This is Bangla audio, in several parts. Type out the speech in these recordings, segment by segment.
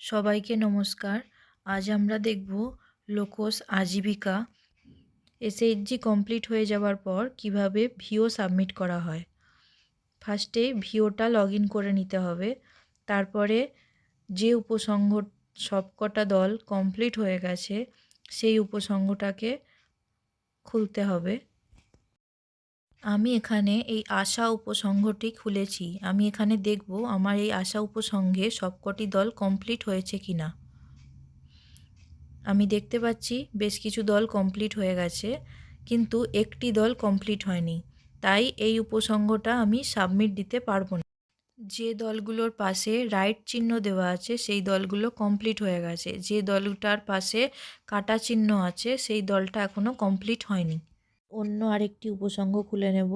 সবাইকে নমস্কার। আজ আমরা দেখব লোকস আজীবিকা, এসএইচজি কমপ্লিট হয়ে যাওয়ার পর কীভাবে ভিও সাবমিট করা হয়। ফার্স্টে ভিওটা লগ করে নিতে হবে। তারপরে যে উপসংঘ সবকটা দল কমপ্লিট হয়ে গেছে, সেই উপসংঘটাকে খুলতে হবে। আমি এখানে এই আশা উপসংঘটি খুলেছি। আমি এখানে দেখব আমার এই আশা উপসংঘে সবকটি দল কমপ্লিট হয়েছে কি না আমি দেখতে পাচ্ছি বেশ কিছু দল কমপ্লিট হয়ে গেছে, কিন্তু একটি দল কমপ্লিট হয়নি। তাই এই উপসংঘটা আমি সাবমিট দিতে পারব না। যে দলগুলোর পাশে রাইট চিহ্ন দেওয়া আছে, সেই দলগুলো কমপ্লিট হয়ে গেছে। যে দলটার পাশে কাটা চিহ্ন আছে, সেই দলটা এখনও কমপ্লিট হয়নি। অন্য আরেকটি উপসংঘ খুলে নেব।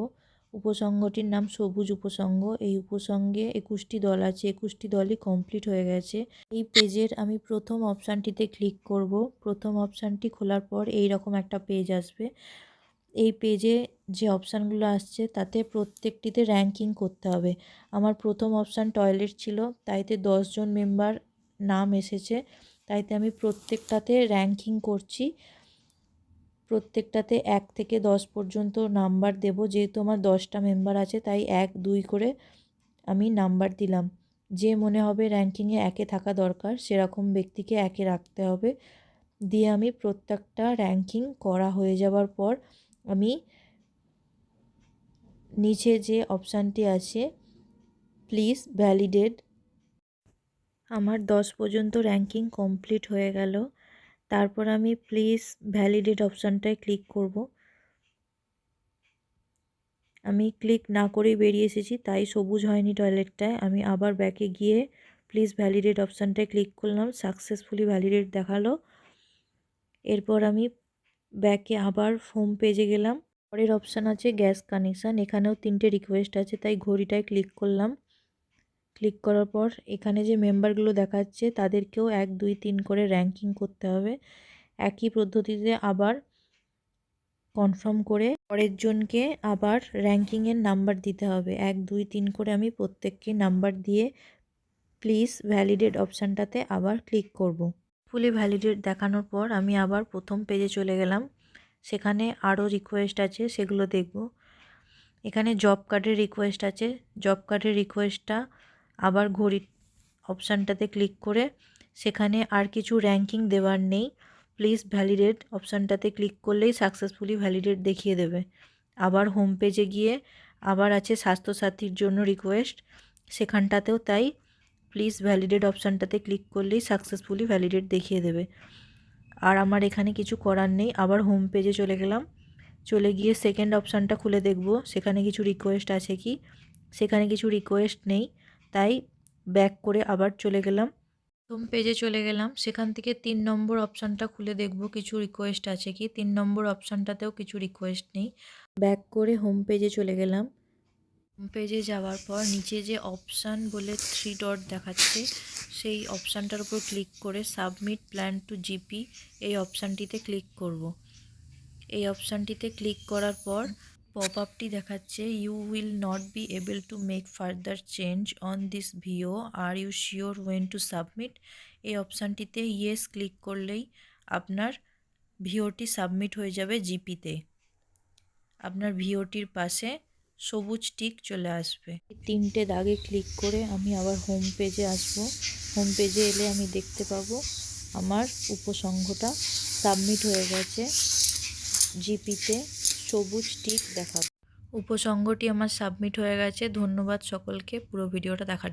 উপসংঘটির নাম সবুজ উপসংঘ। এই উপসঙ্গে একুশটি দল আছে। একুশটি দলই কমপ্লিট হয়ে গেছে। এই পেজের আমি প্রথম অপশানটিতে ক্লিক করব। প্রথম অপশানটি খোলার পর এই রকম একটা পেজ আসবে। এই পেজে যে অপশানগুলো আসছে, তাতে প্রত্যেকটিতে র্যাঙ্কিং করতে হবে। আমার প্রথম অপশান টয়লেট ছিল, তাইতে দশজন মেম্বার নাম এসেছে, তাইতে আমি প্রত্যেকটাতে র্যাঙ্কিং করছি। প্রত্যেকটাতে এক থেকে দশ পর্যন্ত নাম্বার দেব। যেহেতু আমার দশটা মেম্বার আছে, তাই এক, দুই করে আমি নাম্বার দিলাম। যে মনে হবে র্যাঙ্কিংয়ে একে থাকা দরকার, সেরকম ব্যক্তিকে একে রাখতে হবে। দিয়ে আমি প্রত্যেকটা র্যাঙ্কিং করা হয়ে যাওয়ার পর আমি নিচে যে অপশানটি আছে প্লিজ ভ্যালিডেট আমার দশ পর্যন্ত র্যাঙ্কিং কমপ্লিট হয়ে গেল। তারপর আমি প্লিজ ভ্যালিডেট অপশানটায় ক্লিক করব। আমি ক্লিক না করেই বেরিয়ে এসেছি, তাই সবুজ হয়নি টয়লেটটায় আমি আবার ব্যাকে গিয়ে প্লিজ ভ্যালিডেট অপশানটায় ক্লিক করলাম সাকসেসফুলি ভ্যালিডেট দেখাল। এরপর আমি ব্যাকে আবার হোম পেজে গেলাম। পরের অপশান আছে গ্যাস কানেকশান এখানেও তিনটে রিকোয়েস্ট আছে, তাই ঘড়িটায় ক্লিক করলাম। ক্লিক করার পর এখানে যে মেম্বারগুলো দেখাচ্ছে, তাদেরকেও এক, দুই, তিন করে র্যাঙ্কিং করতে হবে। একই পদ্ধতিতে আবার কনফার্ম করে পরের জনকে আবার র্যাঙ্কিংয়ের নাম্বার দিতে হবে। এক, দুই, তিন করে আমি প্রত্যেককে নাম্বার দিয়ে প্লিজ ভ্যালিডেট অপশানটাতে আবার ক্লিক করব। ফুলি ভ্যালিডেট দেখানোর পর আমি আবার প্রথম পেজে চলে গেলাম। সেখানে আরও রিকোয়েস্ট আছে, সেগুলো দেখব। এখানে জব কার্ডের রিকোয়েস্ট আছে। জব কার্ডের রিকোয়েস্টটা আবার ঘড়ির অপশানটাতে ক্লিক করে সেখানে আর কিছু র্যাঙ্কিং দেওয়ার নেই। প্লিজ ভ্যালিডেট অপশানটাতে ক্লিক করলেই সাকসেসফুলি ভ্যালিডেট দেখিয়ে দেবে। আবার হোম পেজে গিয়ে আবার আছে স্বাস্থ্যসাথীর জন্য রিকোয়েস্ট সেখানটাতেও তাই প্লিজ ভ্যালিডেট অপশানটাতে ক্লিক করলেই সাকসেসফুলি ভ্যালিডেট দেখিয়ে দেবে। আর আমার এখানে কিছু করার নেই। আবার হোম পেজে চলে গেলাম। চলে গিয়ে সেকেন্ড অপশানটা খুলে দেখব। সেখানে কিছু রিকোয়েস্ট আছে কি? সেখানে কিছু রিকোয়েস্ট নেই। তাই ব্যাক করে আবার চলে গেলাম। প্রথম পেজে চলে গেলাম। সেখান থেকে তিন নম্বর অপশানটা খুলে দেখব কিছু রিকোয়েস্ট আছে কি? তিন নম্বর অপশানটাতেও কিছু রিকোয়েস্ট নেই। ব্যাক করে হোম পেজে চলে গেলাম। হোম পেজে যাওয়ার পর নিচে যে অপশান বলে থ্রি ডট দেখাচ্ছে সেই অপশানটার উপর ক্লিক করে সাবমিট প্ল্যান টু জিপি এই অপশানটিতে ক্লিক করব। এই অপশানটিতে ক্লিক করার পর পপ আপটি দেখাচ্ছে you will not be able to make further change on this view are you sure when to submit এই অপশানটিতে ইয়েস ক্লিক করলেই আপনার ভিওটি সাবমিট হয়ে যাবে জিপিতে। আপনার ভিওটির পাশে সবুজ টিক চলে আসবে। তিনটে দাগে ক্লিক করে আমি আবার হোম পেজে আসব। হোম পেজে এলে আমি দেখতে পাবো আমার উপসংঘটা সাবমিট হয়ে গেছে জিপিতে। সবুজ টিক দেখাবো। উপসঙ্গটি আমার সাবমিট হয়ে গেছে। ধন্যবাদ সকলকে। পুরো ভিডিওটা দেখার